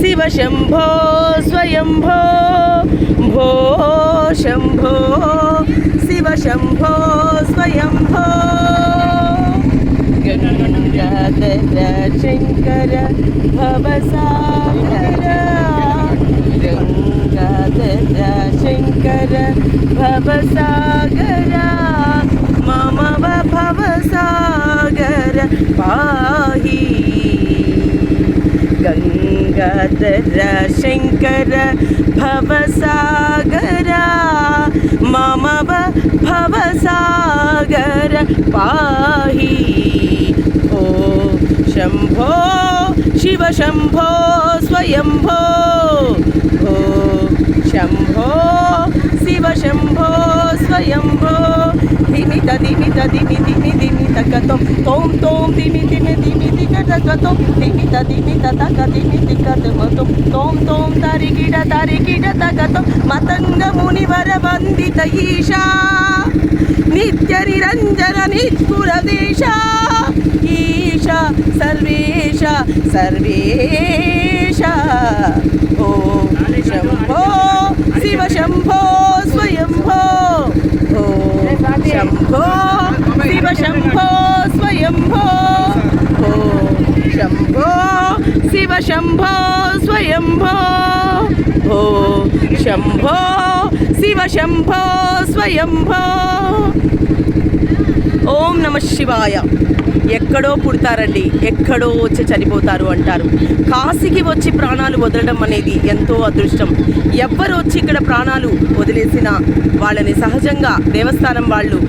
शिवशम्भो स्वयम्भो भो शम्भो शिवशम्भो स्वयम्भो गङ्गाधर शङ्कर भवसागर गङ्गाधर शङ्कर भवसागर मम भवसागर पाहि ಗಂಗಾಧರ ಶಂಕರ ಭವಸಾಗರ ಮಮವ ಭವಸಾಗರ ಪಾಹಿ ಓ ಶಂಭೋ ಶಿವ ಶಂಭೋ ಸ್ವಯಂಭೋ ಓ ಶಂಭೋ ಶಿವ ಶಂಭೋ ಸ್ವಯಂಭೋ गङ्गाधर शङ्कर भवसागर मम भवसागर पाहि ओ शम्भो शिवशम्भो स्वयम्भो ओ शम्भो शिवशम्भो स्वयम्भो धिमित धिमित धिमि धिमि धिमि तकतं तों तों धिमि धिमि धिमि धिकटकतं धिमित धिमित तक धिमि धिकतमतं तों तों तरिकिड तरिकिड तकतं मतङ्गमुनिवर वन्दित ईशा नित्यनिरञ्जन निष्पुरदेशा ईशा सर्वेश सर्वेश ओ शम्भो शिवशम्भो स्वयम्भो ओ శంభో శివ శంభో స్వయంభో ఓ శంభో శివ శంభో స్వయంభో ఓ శంభో శివ శంభో స్వయంభో ఓం నమ శివాయ. ఎక్కడో పుడతారండి ఎక్కడో వచ్చి చనిపోతారు అంటారు. కాశీకి వచ్చి ప్రాణాలు వదలడం అనేది ఎంతో అదృష్టం. ఎవ్వరు వచ్చి ఇక్కడ ప్రాణాలు వదిలేసినా వాళ్ళని సహజంగా దేవస్థానం వాళ్ళు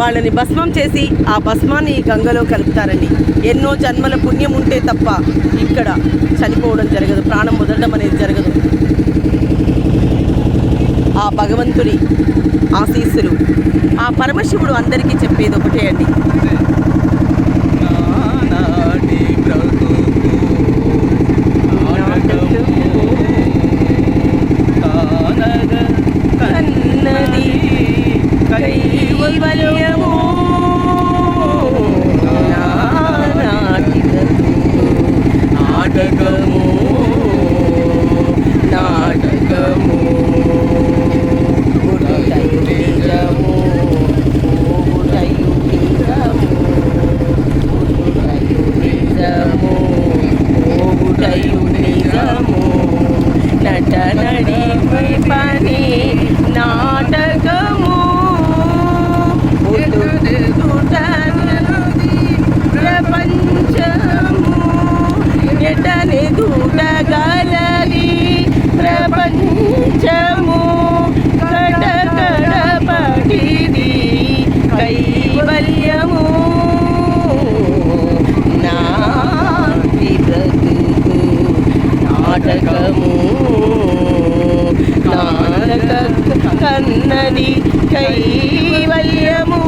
వాళ్ళని భస్మం చేసి ఆ భస్మాన్ని గంగలో కలుపుతారండి. ఎన్నో జన్మల పుణ్యం ఉంటే తప్ప ఇక్కడ చనిపోవడం జరగదు ప్రాణం వదలడం అనేది జరగదు. భగవంతుడి ఆశీస్సులు. ఆ పరమశివుడు అందరికీ చెప్పేది ఒకటే అండి. నాటకము. నాటక కన్నది కైవల్యము.